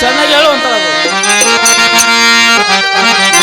ಚೆನ್ನಾಗಿ ಹೇಳುವಂತಳಗು ಪ್ರಾಣನಾಥ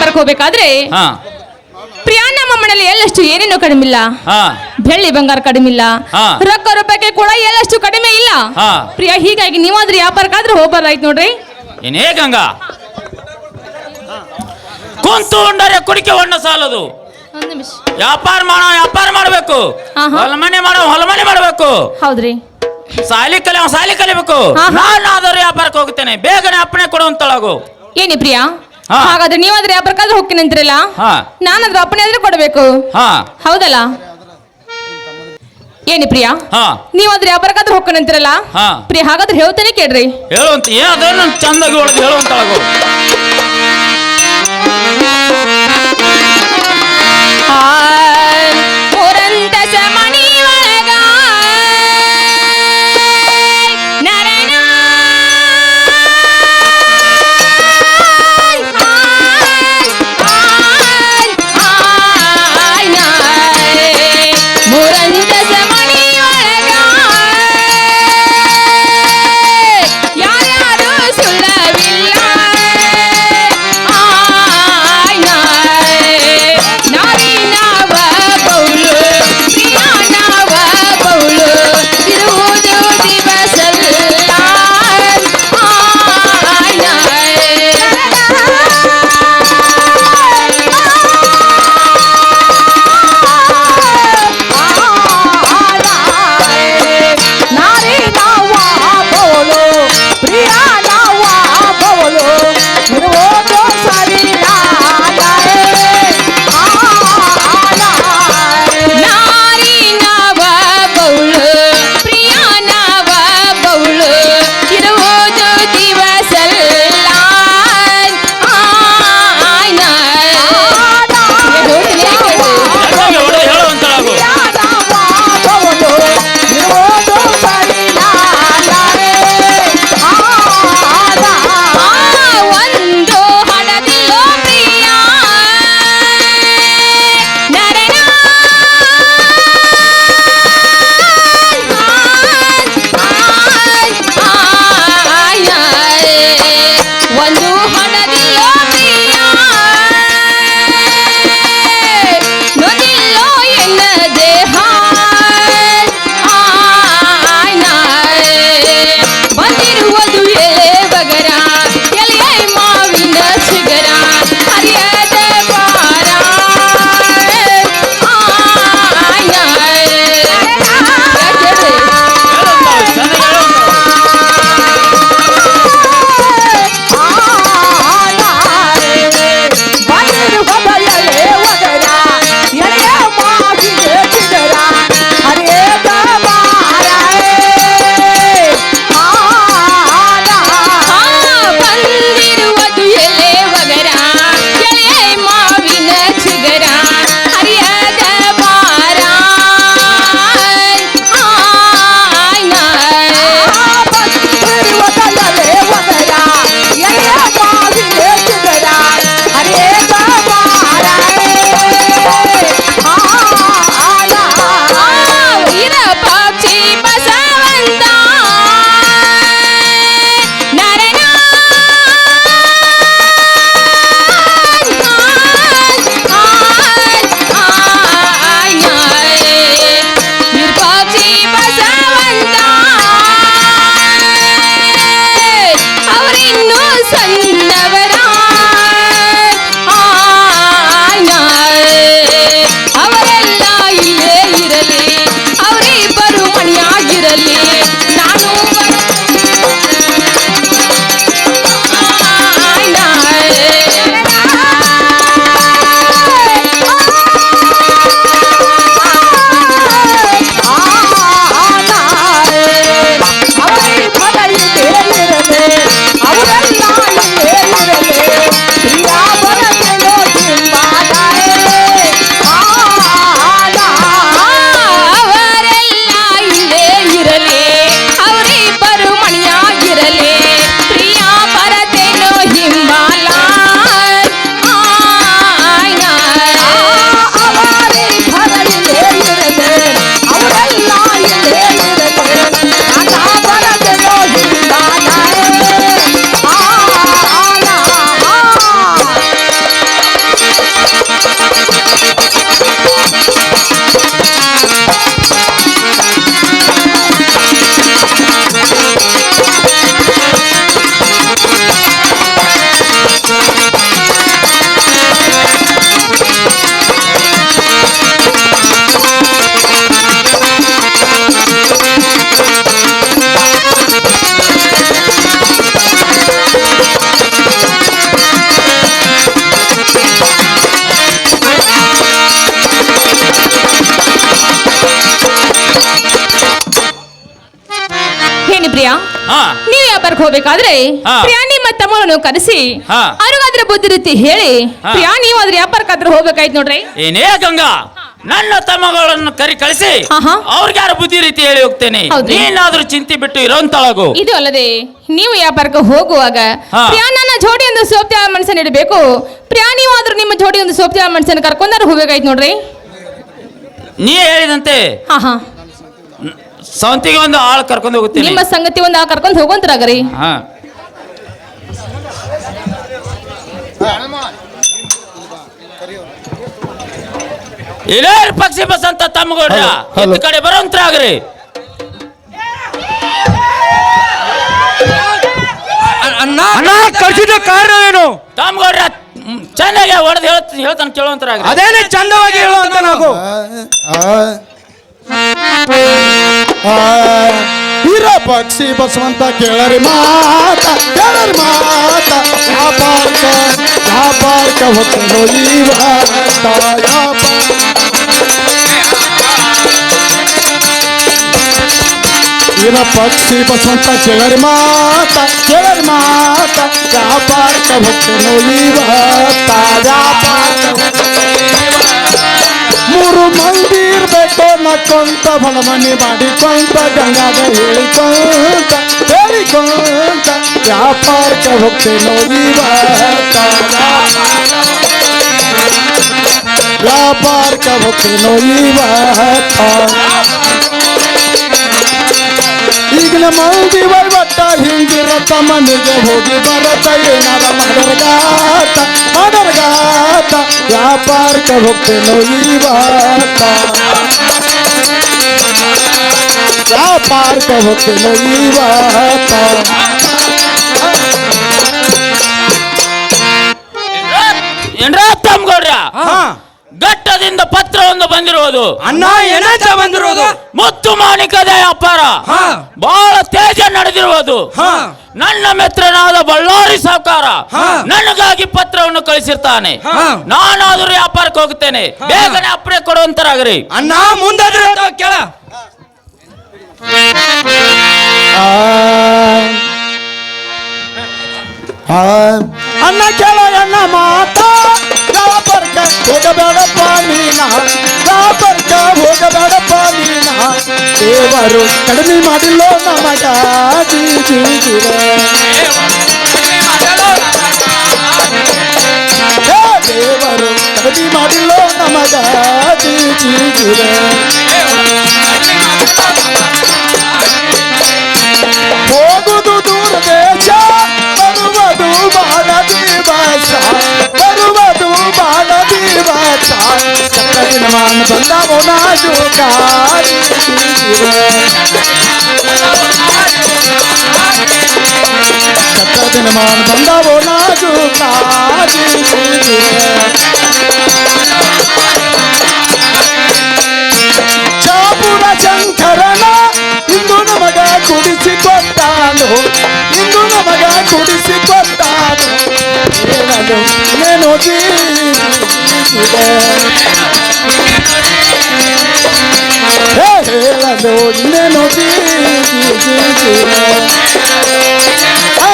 ಹಾ. ಪ್ರಿಯಾ ನಮ್ಮ ಮನೇಲಿ ಎಲ್ಲಷ್ಟು ಏನೇನು ಕಡಿಮೆ ಇಲ್ಲ ಹಾ. ಬೆಳ್ಳಿ ಬಂಗಾರ ಕಡಿಮೆ ಇಲ್ಲ ಹಾ. ರೊಕ್ಕ ರೂಪಾಯಿ ಕೂಡ ಎಲ್ಲಷ್ಟು ಕಡಿಮೆ ಇಲ್ಲ. ಹಾ. ಪ್ರಿಯಾ ಹೀಗಾಗಿ ನೀವಾದ್ರೂ ವ್ಯಾಪಾರಕ್ಕಾದ್ರೂ ಹೋಗ್ಬಾರ್ದಾಯ್ತು ನೋಡ್ರಿ. ಏನೇ ಗಂಗಾ. ಕುಂತು ಉಂಡರೆ ಕುಡಿಕೆ ಹೊಣ್ಣ ಸಾಲದು. ಒಂದ್ ನಿಮಿಷ. ವ್ಯಾಪಾರ ಮಾಡೋ ವ್ಯಾಪಾರ ಮಾಡಬೇಕು. ಆಹಾ. ಹೊಲಮನೆ ಮಾಡೋ ಹೊಲಮನೆ ಮಾಡಬೇಕು. ಹೌದ್ರಿ. ಸಾಲಿ ಕಲಿ ಸಾಲಿ ಕಲಿಬೇಕು. ಆಹಾ. ನಾನು ಆದರೂ ವ್ಯಾಪಾರಕ್ಕೆ ಹೋಗ್ತೇನೆ. ಬೇಗನೆ ಅಪ್ಪಣೆ ಕೊಡುವಂತಳಾಗು ಏನಿ ಪ್ರಿಯಾ? ಹಾ. ಹಾಗಾದ್ರೆ ನೀವಾದ್ರೂ ವ್ಯಾಪಾರಕ್ಕಾದ್ರೂ ಹೋಗ್ತೀನಿ ಅಂತೀರಲ್ಲ ಹಾ. ನಾನಾದ್ರೂ ಅಪ್ಪಣೆ ಆದ್ರೆ ಕೊಡಬೇಕು. ಹಾ. ಹೌದಲ್ಲ? ಏನಿ ಪ್ರಿಯಾ? ಹಾ. ನೀವಾದ್ರೂ ವ್ಯಾಪಾರಕ್ಕಾದ್ರೂ ಹೋಗ್ತೀನಿ ಅಂತೀರಲ್ಲ ಹಾ. ಪ್ರಿಯಾ ಹಾಗಾದ್ರೆ ಹೇಳ್ತೇನೆ ಕೇಳ್ರಿ. ಹೇಳುವಂತ ಏನದೇನು ಚಂದಾಗಿ ಒಳಗೆ ಹೇಳುವಂತಳಗು ಪ್ರಿಯಾ ನೀವು ವ್ಯಾಪಾರಕ್ಕೆ ಹೋಗ್ಬೇಕಾದ್ರೆ. ಪ್ರಿಯಾ ನಿಮ್ಮ ತಮ್ಮಗಳನ್ನು ಕರೆಸಿ. ಅವ್ರಿಗಾದ್ರೆ ಬುದ್ಧಿ ರೀತಿ ಹೇಳಿ. ಪ್ರಿಯಾ ನೀವು ಅದ್ರ ವ್ಯಾಪಾರಕ್ಕಾದ್ರೆ ಹೋಗ್ಬೇಕಾಯ್ತು ನೋಡ್ರಿ ಏನೇ ಗಂಗಾ ನನ್ನ ತಮ್ಮಗಳನ್ನು ಕರಿ ಕಳಿಸಿ. ಅವ್ರಿಗೆ ಯಾರು ಬುದ್ಧಿ ರೀತಿ ಹೇಳಿ ಹೋಗ್ತೇನೆ ಏನಾದ್ರೂ ಚಿಂತೆ ಬಿಟ್ಟು ಇರೋಂತಳಗು ಇದು ಅಲ್ಲದೆ ನೀವು ವ್ಯಾಪಾರಕ್ಕೆ ಹೋಗುವಾಗ ಹಾ. ಪ್ರಿಯಾ ನನ್ನ ಜೋಡಿ ಒಂದು ಸೋಪ್ತಿಯ ಮನುಷ್ಯನ ಇಡಬೇಕು ಪ್ರಿಯಾ ನೀವು ಆದ್ರೂ ನಿಮ್ಮ ಜೋಡಿ ಒಂದು ಸೋಪ್ತಿಯ ಮನುಷ್ಯನ ಕರ್ಕೊಂಡಾರು ಹೋಗ್ಬೇಕಾಯ್ತು ನೋಡ್ರಿ ನೀ ಹೇಳಿದಂತೆ ಹಾ ಹಾ ಸವಂತಿಗೆ ಒಂದು ಆಳ್ ಕರ್ಕೊಂಡು ಹೋಗುತ್ತೆ ನಿಮ್ಮ ಸಂಗತಿ ಒಂದು ಕರ್ಕೊಂಡು ಹೋಗೋಂತ್ರಾಗ್ರಿ ಹಾ. ಇಲ್ಲೇ ಪಕ್ಷಿ ಬಸ್ ಅಂತ ತಮ್ಮಗೌಡ್ರ. ಹಲೋ. ಇತ್ತ ಕಡೆ ಬರೋಂತ್ರಾಗ್ರಿ. ಅಣ್ಣ ಕಳ್ಸಿದ ಕಾರಣವೇನು ತಮ್ಮಗೌಡ್ರ ಮ್, ಚೆನ್ನಾಗಿ ಹೊಡೆದು ಹೇಳ್ತ ಹೇಳ್ತಾನೆ ಕೇಳುವಂತ್ರಾಗ್ರಿ ಅದೇನೇ ಚಂದವಾಗಿ ಹೇಳುವಂತ ನಾವು. ಹೀರ ಪಕ್ಷಿ ಬಸವಂತ ಕೇಳರಿ ಮಾತ ಕೇಳರಿ ಮಾತ. ವ್ಯಾಪಾರಕ್ಕೆ ಹೋಗ್ತೇನೋ ಇವತ್ತ ವ್ಯಾಪಾರ ಇರ ಪಕ್ಷಿ ಬಸವಂತ ಕೇಳರಿ ಮಾತ ಕೇಳರಿ ಮಾತ. ವ್ಯಾಪಾರಕ್ಕೆ ಹೋಗ್ತೇನೋ ಇವತ್ತ ವ್ಯಾಪಾರಕ್ಕೆ ಮೂರು ಮಂದಿ ಇರ್ಬೇಕು ನಕ್ಕೊಂತ ಹೊಲಮನಿ ಮಾಡಿಕೊಂತ ಗಂಗಾಗ ಹೇಳಿಕೊಂತ ಹೇಳಿಕೊಂತ ವ್ಯಾಪಾರಕ್ಕೆ ಹೋಗ್ತೇನೋ ಇವತ್ತ ವ್ಯಾಪಾರಕ್ಕೆ ಹೋಗ್ತೇನೋ ಇವತ್ತ ಹಿಂಗಿರತ್ತ ಮನೆಗೆ ಹೋಗಿ ಬರತ್ತ ಏನಾರ ಮಾಡರ್ಗಾತ ಮಾಡರ್ಗಾತ ವ್ಯಾಪಾರಕ್ಕೆ ಹೋಗ್ತೇನೋ ಇವತ್ತ ವ್ಯಾಪಾರಕ್ಕೆ ಹೋಗ್ತೇನೋ ಇವತ್ತ ಏನ್ರ? ಘಟ್ಟದಿಂದ ಪತ್ರವನ್ನು ಬಂದಿರುವುದು ಅಣ್ಣ ಏನಂತ ಬಂದಿರುವುದು ಮುತ್ತು ಮಾಣಿಕದ ವ್ಯಾಪಾರ ಹಾ. ಬಹಳ ತೇಜ ನಡೆದಿರುವುದು. ಹಾ. ನನ್ನ ಮಿತ್ರನಾದ ಬಳ್ಳಾರಿ ಸಹಕಾರ ಹಾ. ನನಗಾಗಿ ಪತ್ರವನ್ನು ಕಳಿಸಿರ್ತಾನೆ. ಹಾ. ನಾನಾದರೂ ವ್ಯಾಪಾರಕ್ಕೆ ಹೋಗುತ್ತೇನೆ ಬೇಗನೆ ಅಪ್ಪಣೆ ಕೊಡುವಂತರಾಗ್ರಿ. ಅಣ್ಣ ಮುಂದಾದ್ರೆ ಕೇಳ. ಅನ್ನ ಅಣ್ಣ ಕೇಳ ಅಣ್ಣ ಮಾತ ವ್ಯಾಪಾರಕ್ಕೆ ಹೋಗಬೇಡಪ್ಪ ನೀನ ವ್ಯಾಪಾರಕ್ಕೆ ಹೋಗಬೇಡಪ್ಪ ನೀನ ದೇವರು ಕಡಿಮೆ ಮಾಡಿಲ್ಲೋ ನಮಗ ಜೀ ಜೀ ಜೀವ. ಹೇ ದೇವರು ಕಡಿಮೆ ಮಾಡಿಲ್ಲೋ ನಮಗ ಜೀ ಸಕ್ಕರಿನ ಮಾನ ಬಂದವೋ ನಾಜು ಸಕ್ಕರಿನ ಮಾನ ಬಂದವೋ ನಾಜು ಚಾಪುರ ಶಂಕರನ ಇಂದು ನಮಗ ಕುಡಿಸಿಕೊಟ್ಟಾನು ಇಂದು ನಮಗ ಕುಡಿಸಿಕೊಟ್ಟಾನು ಹೇಳಲು ಏನು ಜೀವಿಸಿದೆ ಹೇ, ಹೇಳಲು ಇನ್ನೇನು ಜೀವಿಸಿದೆ ಆ.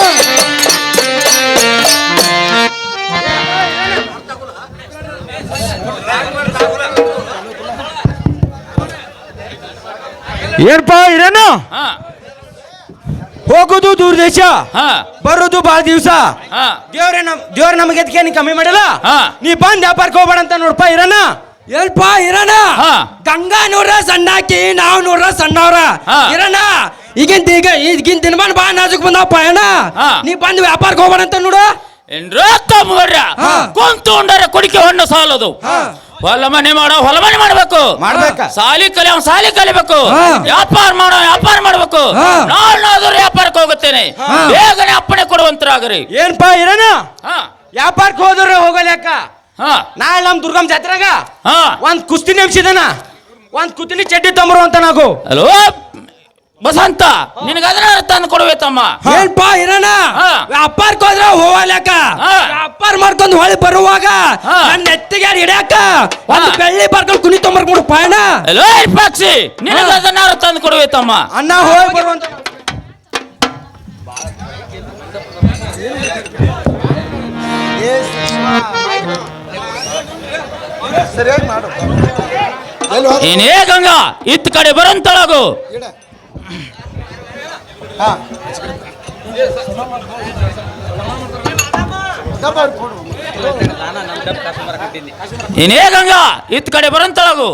ಏನ್ಪಾ ಇರೇನು ಹಾ ಹೋಗುದು ದೂರ ದೇಶ ಹಾ ಬರೋದು ಬಾಳ ದಿವಸ ಹಾ ದೇವ್ರೆ ನಮ್ ದೇವ್ರ ನಮಗೆ ಎದಕ್ಕೆ ನೀ ಕಮ್ಮಿ ಮಾಡಿಲ್ಲ ಹಾ. ನೀ ಬಂದ್ ವ್ಯಾಪಾರಕ್ಕೆ ಹೋಗ್ಬೇಡ ಅಂತ ನೋಡಪ್ಪ ಇರಣ ಎಲ್ಪ ಇರಣ ಹಾ. ಗಂಗಾ ನೂರ ಸಣ್ಣಾಕಿ ನಾವು ನೂರ ಸಣ್ಣವ್ರ ಹಾ. ಇರಣ ಈಗಿನ ಈಗ ಈಗಿನ ದಿನಮಾನ ಬಾ ನಾಜುಕ್ ಬಂದಪ್ಪ ಅಣ್ಣ ಹಾ. ನೀ ಬಂದ್ ವ್ಯಾಪಾರಕ್ಕೆ ಹೋಗ್ಬೇಡ ಅಂತ ನೋಡು ಏನ್ರ ಹಾ. ಕುಡಿಕೆ ಹೊಣ್ಣು ಸಾಲದು ಹಾ. ಹೊಲ ಮನೆ ಮಾಡೋ ಹೊಲ ಮನೆ ಮಾಡ್ಬೇಕು ಮಾಡ್ಬೇಕ. ಸಾಲಿ ಕಲಿ ಅವ್ನ್ ಸಾಲಿ ಕಲಿಬೇಕು ಹಾ. ವ್ಯಾಪಾರ ಮಾಡೋ ವ್ಯಾಪಾರ ಮಾಡ್ಬೇಕು ಹಾ. ಹೋಗುತ್ತೇನೆ ಹಾ. ಬೇಗನೆ ಅಪ್ಪಣೆ ಕೊಡುವಂತರಾಗ್ರಿ. ಏನ್ಪಾ ಇರನ ಹಾ. ವ್ಯಾಪಾರಕ್ಕೆ ಹೋದ್ರೆ ಹೋಗಲ್ಯಾಕ ಹಾ. ನಾಳೆ ನಮ್ ದುರ್ಗಮ್ ಜಾತ್ರೆಗ ಹಾ. ಒಂದ್ ಕುಸ್ತಿ ನೆಮ್ಸಿದನ? ಒಂದ್ ಕುತ್ತಿನಿ ಚಡ್ಡಿ ತಂಬರು ಅಂತ ನಾವು. ಹಲೋ? ಬಸಂತ ನಿನಗೆ ಅದನ್ನ ತಂದು ಕೊಡುವೆ ತಮ್ಮ. ಏನ್ಪಾ ಇರೋಣ. ವ್ಯಾಪಾರಕ್ಕೆ ಹೋದ್ರ ಹೋಗಲ್ಯಾಕ. ವ್ಯಾಪಾರ ಮಾಡ್ಕೊಂಡು ಹೊಳಿ ಬರುವಾಗ. ನನ್ನ ನೆತ್ತಿಗೆ ಹಿಡ್ಯಾಕ ಒಂದು. ಬೆಳ್ಳಿ ಬರ್ಕೊಂಡು ಕುಣಿ ತೊಂಬರ್ಕೊಂಡು ಪಾಯಣ. ಹಲೋ ಪಕ್ಷಿ ನಿನಗೆ ಅದನ್ನ ತಂದು ಕೊಡುವೆ ತಮ್ಮ. ಅಣ್ಣ ಹೋಗಿ ಬರುವಂತ ಏನೇ ಗಂಗಾ ಇತ್ ಕಡೆ ಬರಂತಳಗು. ಏನೇ ಗಂಗಾ ಇತ್ ಕಡೆ ಬರಂತಳಗು.